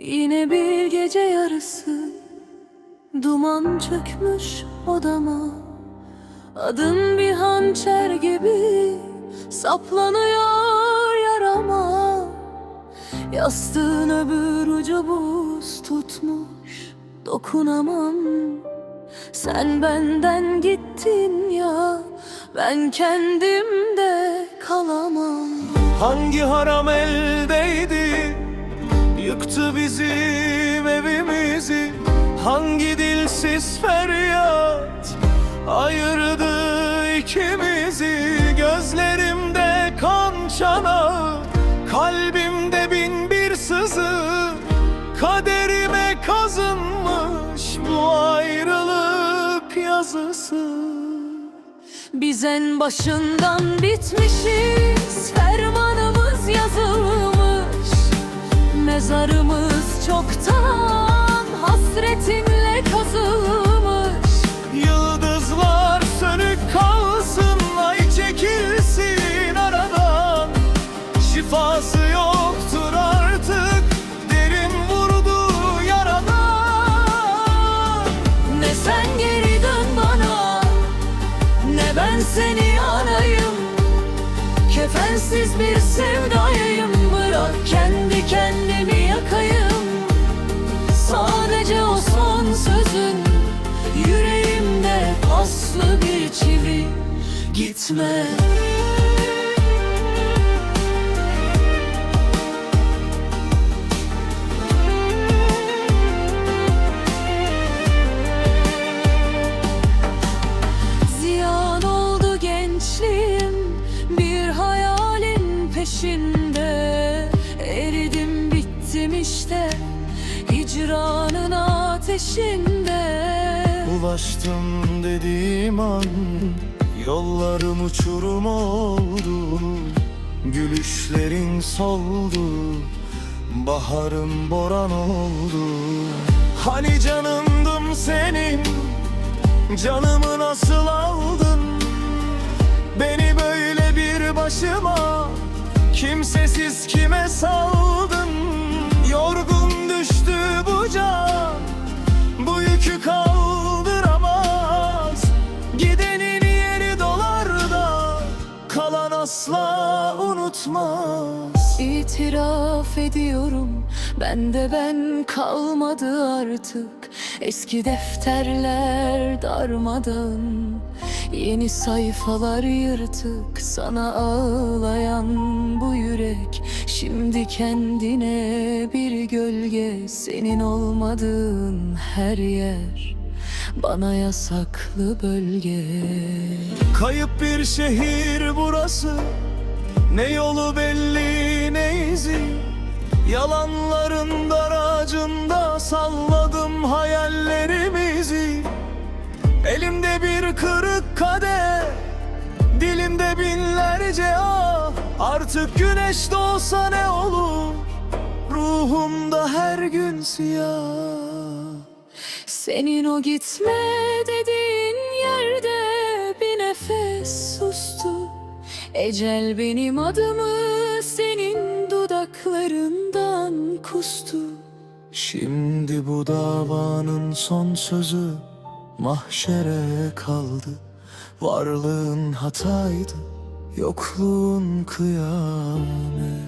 Yine bir gece yarısı Duman çökmüş odama. Adın bir hançer gibi Saplanıyor yarama. Yastığın öbür ucu buz tutmuş Dokunamam. Sen benden gittin ya Ben kendimde kalamam. Hangi haram eldeydi Yıktı bizim evimizi. Hangi dilsiz feryat Ayırdı ikimizi? Gözlerimde kan çanağı Kalbimde bin bir sızı. Kaderime kazınmış Bu ayrılık yazısı. Biz en başından bitmişiz Fermanımız Mezarımız çoktan hasretinle kazılmış. Yıldızlar sönük kalsın Ay çekilsin aradan. Şifası yoktur artık Derin vurdu yaradan. Ne sen geri dön bana Ne ben seni anayım Kefensiz bir sevdayım Gitme. Ziyan oldu gençliğim Bir hayalin peşinde. Eridim bittim işte Hicranın ateşinde. Ulaştım dediğim an Yollarım uçurum oldu Gülüşlerin soldu Baharım boran oldu. Hani canımdım senin Canımı nasıl asla unutmaz. İtiraf ediyorum ben de ben kalmadı artık. Eski defterler darmadan Yeni sayfalar yırtık. Sana ağlayan bu yürek Şimdi kendine bir gölge. Senin olmadığın her yer Bana yasaklı bölge Kayıp bir şehir burası. Ne yolu belli ne izi. Yalanların daracında salladım hayallerimizi. Elimde bir kırık kadeh Dilimde binlerce ah. Artık güneş doğsa ne olur? Ruhumda her gün siyah. Senin o gitme dediğin sustu. Ecel benim adımı senin dudaklarından kustu. Şimdi bu davanın son sözü mahşere kaldı. Varlığın hataydı, yokluğun kıyamet